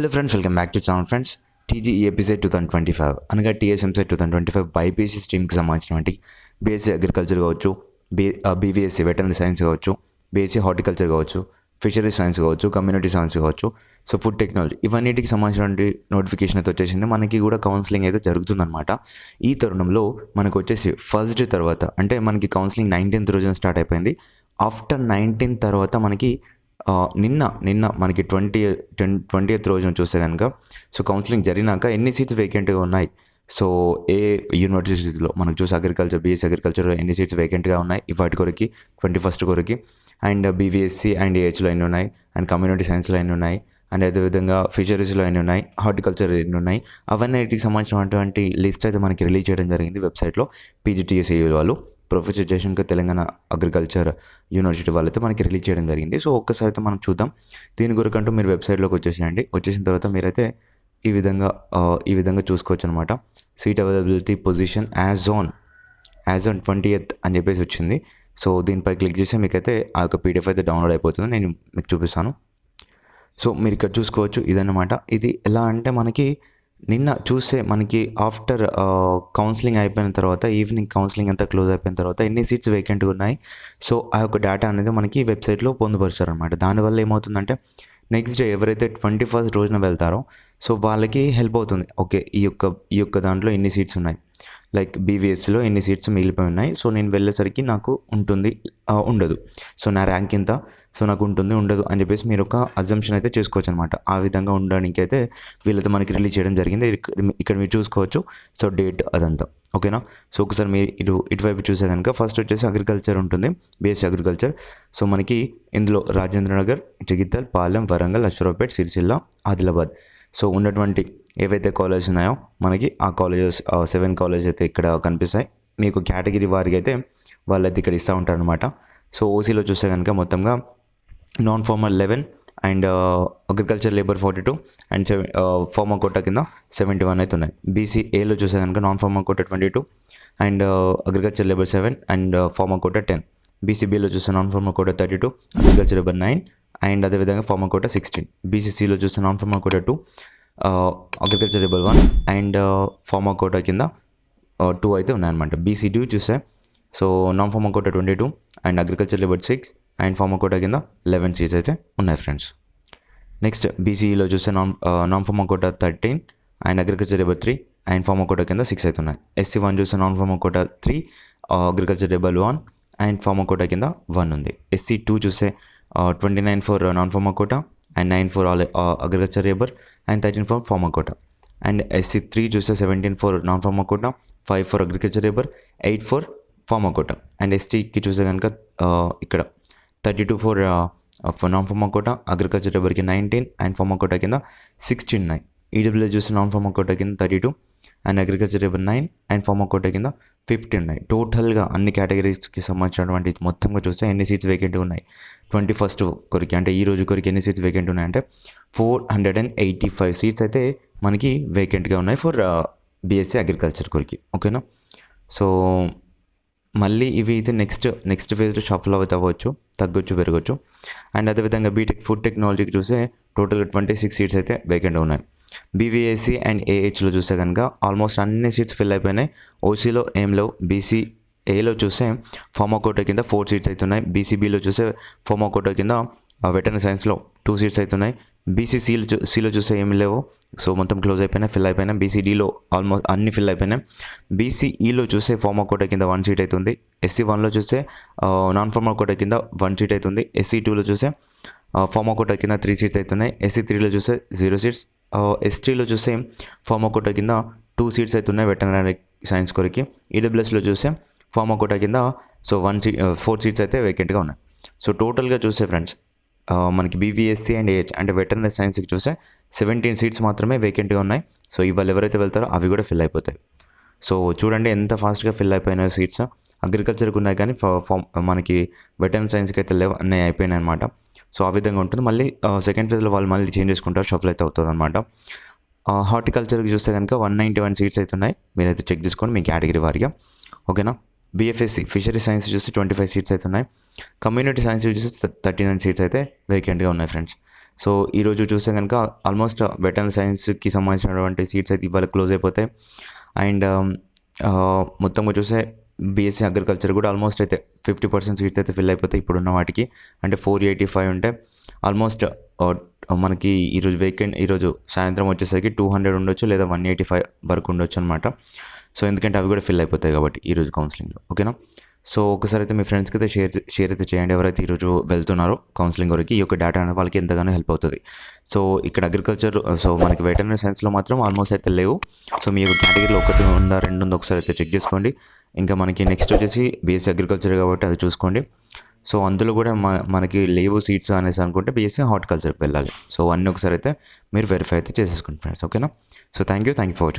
Hello friends welcome back to channel friends. TG EAPCET two thousand twenty five అనగా TSMC two thousand twenty five BiPC స్ట్రీమ్కి సంబంధించినటువంటి BSc agriculture కావచ్చు B BVSc veterinary science కావచ్చు BSc horticulture కావచ్చు fisheries science కావచ్చు community science కావచ్చు. So food technology ఇవన్నిటికి సంబంధించినటువంటి notification అయితే వచ్చేసింది. మనకి కూడా కౌన్సిలింగ్ అయితే జరుగుతుందన్నమాట. ఈ తరుణంలో మనకు వచ్చేసి ఫస్ట్ తర్వాత అంటే మనకి కౌన్సిలింగ్ నైన్టీన్త్ రోజున స్టార్ట్ అయిపోయింది. ఆఫ్టర్ నైన్టీన్ తర్వాత మనకి నిన్న నిన్న మనకి ట్వంటీ టెన్ ట్వంటీ ఎయిత్ రోజున చూస్తే కనుక సో కౌన్సిలింగ్ జరిగినాక ఎన్ని సీట్స్ వేకెంట్గా ఉన్నాయి? సో ఏ యూనివర్సిటీస్లో మనకు చూసి అగ్రికల్చర్ బీఎస్సీ అగ్రికల్చర్ ఎన్ని సీట్స్ వేకెంట్గా ఉన్నాయి? వాటి కొరకి ట్వంటీ ఫస్ట్ కొరకి. అండ్ బీవీఎస్సీ అండ్ ఏహెచ్లో ఎన్ని ఉన్నాయి? అండ్ కమ్యూనిటీ సైన్స్లో ఎన్ని ఉన్నాయి? అండ్ అదేవిధంగా ఫిషరీస్లో ఎన్ని ఉన్నాయి? హార్టికల్చర్ ఎన్ని ఉన్నాయి? అవన్నీటికి సంబంధించినటువంటి లిస్ట్ అయితే మనకి రిలీజ్ చేయడం జరిగింది వెబ్సైట్లో పీజీటీఎస్ఏ వాళ్ళు. Professor Jayashankar Telangana agriculture university వాళ్ళైతే మనకి రిలీజ్ చేయడం జరిగింది. సో ఒక్కసారి అయితే మనం చూద్దాం. దీని గురికంటూ మీరు వెబ్సైట్లోకి వచ్చేసేయండి. వచ్చేసిన తర్వాత మీరైతే ఈ విధంగా ఈ విధంగా చూసుకోవచ్చు అనమాట seat availability position as on as on twenty eighth అని చెప్పేసి వచ్చింది. సో దీనిపై క్లిక్ చేస్తే మీకైతే ఆ యొక్క పీడిఎఫ్ అయితే డౌన్లోడ్ అయిపోతుంది. నేను మీకు చూపిస్తాను. సో మీరు ఇక్కడ చూసుకోవచ్చు ఇదన్నమాట. ఇది ఎలా అంటే మనకి నిన్న చూస్తే మనకి ఆఫ్టర్ కౌన్సిలింగ్ అయిపోయిన తర్వాత ఈవినింగ్ కౌన్సిలింగ్ అంతా క్లోజ్ అయిపోయిన తర్వాత ఎన్ని సీట్స్ వేకెంట్గా ఉన్నాయి. సో ఆ యొక్క డేటా అనేది మనకి వెబ్సైట్లో పొందుపరుస్తారు అనమాట దానివల్ల ఏమవుతుందంటే నెక్స్ట్ డే ఎవరైతే ట్వంటీ ఫస్ట్ రోజున వెళ్తారో సో వాళ్ళకి హెల్ప్ అవుతుంది. ఓకే ఈ యొక్క ఈ యొక్క దాంట్లో ఎన్ని సీట్స్ ఉన్నాయి. లైక్ బీవీఎస్లో ఎన్ని సీట్స్ మిగిలిపోయి ఉన్నాయి. సో నేను వెళ్ళేసరికి నాకు ఉంటుంది ఉండదు. సో నా ర్యాంక్ ఇంత సో నాకు ఉంటుంది ఉండదు అని చెప్పేసి మీరు ఒక అజంప్షన్ అయితే చేసుకోవచ్చు అనమాట ఆ విధంగా ఉండడానికి అయితే వీళ్ళతో మనకి రిలీజ్ చేయడం జరిగింది. ఇక్కడ ఇక్కడ మీరు చూసుకోవచ్చు. సో డేట్ అదంతా. ఓకేనా సో ఒకసారి మీరు ఇటు ఇటువైపు చూసే కనుక ఫస్ట్ వచ్చేసి అగ్రికల్చర్ ఉంటుంది. బీఎస్సీ అగ్రికల్చర్ సో మనకి ఇందులో రాజేంద్ర నగర్ జగిత్యాల్ పాలెం వరంగల్ అశ్వరావుపేట్ సిరిసిల్ల ఆదిలాబాద్. సో ఉన్నటువంటి ఏవైతే కాలేజెస్ ఉన్నాయో మనకి ఆ కాలేజెస్ సెవెన్ కాలేజెస్ అయితే ఇక్కడ కనిపిస్తాయి. మీకు కేటగిరీ వారికి అయితే వాళ్ళైతే ఇక్కడ ఇస్తూ ఉంటారనమాట సో ఓసీలో చూస్తే కనుక మొత్తంగా non farmer eleven and agriculture labour forty two and seven farmer quota కింద సెవెంటీ వన్ అయితే ఉన్నాయి. బీసీ ఏలో చూస్తే కనుక non farmer quota twenty two and agriculture labour seven and farmer quota ten బీసీబీలో చూస్తే non farmer quota thirty two agriculture labour nine and అదేవిధంగా farmer quota sixteen బీసీసీలో చూస్తే non farmer quota two agriculture labour one and uh, farmer quota కింద uh, two అయితే ఉన్నాయన్నమాట. BCD చూస్తే so non farmer quota twenty two and agriculture labour six and farmer quota కింద eleven seats అయితే ఉన్నాయి friends next బీసీఈలో చూస్తే non non farmer quota thirteen and agriculture labour three and farmer quota కింద six అవుతున్నాయి SC one చూస్తే non farmer quota three agriculture labour one and farmer quota కింద one ఉంది. ఎస్సీ టూ చూస్తే twenty nine four non farmer quota and nine four all agriculture labour and thirteen four farmer quota and SC three చూస్తే seventeen four non farmer quota five four agriculture labour eight four farmer quota and ఎస్టీకి చూస్తే కనుక ఇక్కడ thirty two four non farmer quota agriculture లేబర్కి nineteen and farmer quota కింద sixteen nine EW చూస్తే non farmer quota కింద thirty two and agriculture labour nine and farmer quota కింద fifty ఉన్నాయి. టోటల్గా అన్ని కేటగిరీస్కి సంబంధించినటువంటి మొత్తంగా చూస్తే ఎన్ని సీట్స్ వేకెంట్ ఉన్నాయి? ట్వంటీ ఫస్ట్ కొరికి అంటే ఈ రోజు కొరికి ఎన్ని సీట్స్ వేకెంట్ ఉన్నాయంటే four hundred and eighty five seats అయితే మనకి వేకెంట్గా ఉన్నాయి ఫర్ బీఎస్సీ అగ్రికల్చర్ కొరికి. ఓకేనా సో మళ్ళీ ఇవి అయితే నెక్స్ట్ నెక్స్ట్ ఫేజ్లో షఫల్ అవి అవ్వచ్చు తగ్గొచ్చు పెరగచ్చు. అండ్ అదేవిధంగా బీటెక్ ఫుడ్ టెక్నాలజీకి చూస్తే టోటల్గా ట్వంటీ సిక్స్ సీట్స్ అయితే వేకెంట్ ఉన్నాయి. బీవీఎస్సీ అండ్ ఏహెచ్లో చూస్తే కనుక ఆల్మోస్ట్ అన్ని సీట్స్ ఫిల్ అయిపోయినాయి. ఓసీలో ఏం లేవు బీసీ ఏలో చూస్తే ఫార్మాకోటా కింద ఫోర్ సీట్స్ అవుతున్నాయి బీసీబీలో చూస్తే ఫార్మాకోటా కింద వెటర్నరీ సైన్స్లో టూ సీట్స్ అవుతున్నాయి బీసీసీలో చూ సీలో చూస్తే ఏమి లేవు. సో మొత్తం క్లోజ్ అయిపోయినాయి ఫిల్ అయిపోయినాయి. బీసీడీలో ఆల్మోస్ట్ అన్ని ఫిల్ అయిపోయినాయి. బీసీఈలో చూస్తే ఫార్మాకోటా కింద వన్ సీట్ అవుతుంది ఎస్సీ వన్లో చూస్తే నాన్ ఫార్మాకోటా కింద వన్ సీట్ అవుతుంది ఎస్సీ టూలో చూస్తే ఫార్మాకోటా కింద త్రీ సీట్స్ అవుతున్నాయి ఎస్సీ త్రీలో చూస్తే జీరో సీట్స్ ఎస్టీలో చూస్తే ఫార్మాకోటా కింద టూ సీట్స్ అయితే ఉన్నాయి వెటనరీ సైన్స్ కొరికి. ఈడబ్ల్యూఎస్లో చూస్తే ఫార్మాకోటా కింద so one C four seats అయితే వేకెంట్గా ఉన్నాయి. సో టోటల్గా చూస్తే ఫ్రెండ్స్ మనకి బీవీఎస్సీ అండ్ ఏహెచ్ అంటే వెటర్నరీ సైన్స్కి చూస్తే సెవెంటీన్ సీట్స్ మాత్రమే వేకెంట్గా ఉన్నాయి. సో ఇవాళ ఎవరైతే వెళ్తారో అవి కూడా ఫిల్ అయిపోతాయి. సో చూడండి ఎంత ఫాస్ట్గా ఫిల్ అయిపోయినాయి సీట్స్ అగ్రికల్చర్కి ఉన్నాయి కానీ ఫా- మనకి వెటర్నరీ సైన్స్కి అయితే లెవ్ అన్నీ అయిపోయినాయి అనమాట సో ఆ విధంగా ఉంటుంది. మళ్ళీ సెకండ్ ఫేజ్లో వాళ్ళు మళ్ళీ చేంజ్ చేసుకుంటారు షఫల్ అయితే అవుతుంది అనమాట హార్టికల్చర్కి చూస్తే కనుక వన్ నైంటీ వన్ సీట్స్ అయితే ఉన్నాయి. మీరైతే చెక్ చేసుకోండి మీ కేటగిరీ వారిగా. ఓకేనా? బీఎఫ్ఎస్సి ఫిషరీ సైన్స్ చూస్తే ట్వంటీ ఫైవ్ సీట్స్ అయితే ఉన్నాయి. కమ్యూనిటీ సైన్స్ చూస్తే థర్టీ నైన్ సీట్స్ అయితే వేకెంట్గా ఉన్నాయి ఫ్రెండ్స్ సో ఈరోజు చూస్తే కనుక ఆల్మోస్ట్ వెటర్నరీ సైన్స్కి సంబంధించినటువంటి సీట్స్ అయితే ఇవాళ క్లోజ్ అయిపోతాయి. అండ్ um, మొత్తంగా చూస్తే బీఎస్సీ అగ్రికల్చర్ కూడా ఆల్మోస్ట్ అయితే ఫిఫ్టీ పర్సెంట్ సీట్స్ అయితే ఫిల్ అయిపోతాయి ఇప్పుడున్న వాటికి. అంటే ఫోర్ ఎయిటీ ఫైవ్ ఉంటే ఆల్మోస్ట్ మనకి ఈరోజు వేకెండ్ ఈరోజు సాయంత్రం వచ్చేసరికి టూ హండ్రెడ్ ఉండొచ్చు లేదా వన్ ఎయిటీ ఫైవ్ వరకు ఉండొచ్చు అనమాట సో ఎందుకంటే అవి కూడా ఫిల్ అయిపోతాయి కాబట్టి ఈరోజు కౌన్సిలింగ్లో ఓకేనా? సో ఒకసారి అయితే మీ ఫ్రెండ్స్కి అయితే షేర్ షేర్ అయితే చేయండి ఎవరైతే ఈరోజు వెళ్తున్నారో కౌన్సిలింగ్ వరకు ఈ యొక్క డేటా అనేది వాళ్ళకి ఎంతగానో హెల్ప్ అవుతుంది. సో ఇక్కడ అగ్రికల్చర్ సో మనకి వెటర్నరీ సైన్స్లో మాత్రం ఆల్మోస్ట్ అయితే లేవు. సో మీ యొక్క కేటగిరీలో ఒకటి ఉందా రెండు ఉందా ఒకసారి అయితే చెక్ చేసుకోండి. ఇంకా మనకి నెక్స్ట్ వచ్చేసి బీఎస్సీ అగ్రికల్చర్ కాబట్టి అది చూసుకోండి. సో అందులో కూడా మన మనకి లేవు సీట్స్ అనేసి అనుకుంటే బీఎస్సీ హార్టికల్చర్కి వెళ్ళాలి. సో అన్నీ ఒకసారి అయితే మీరు వెరిఫై అయితే చేసేసుకోండి ఫ్రెండ్స్ ఓకేనా so thank you thank you for watching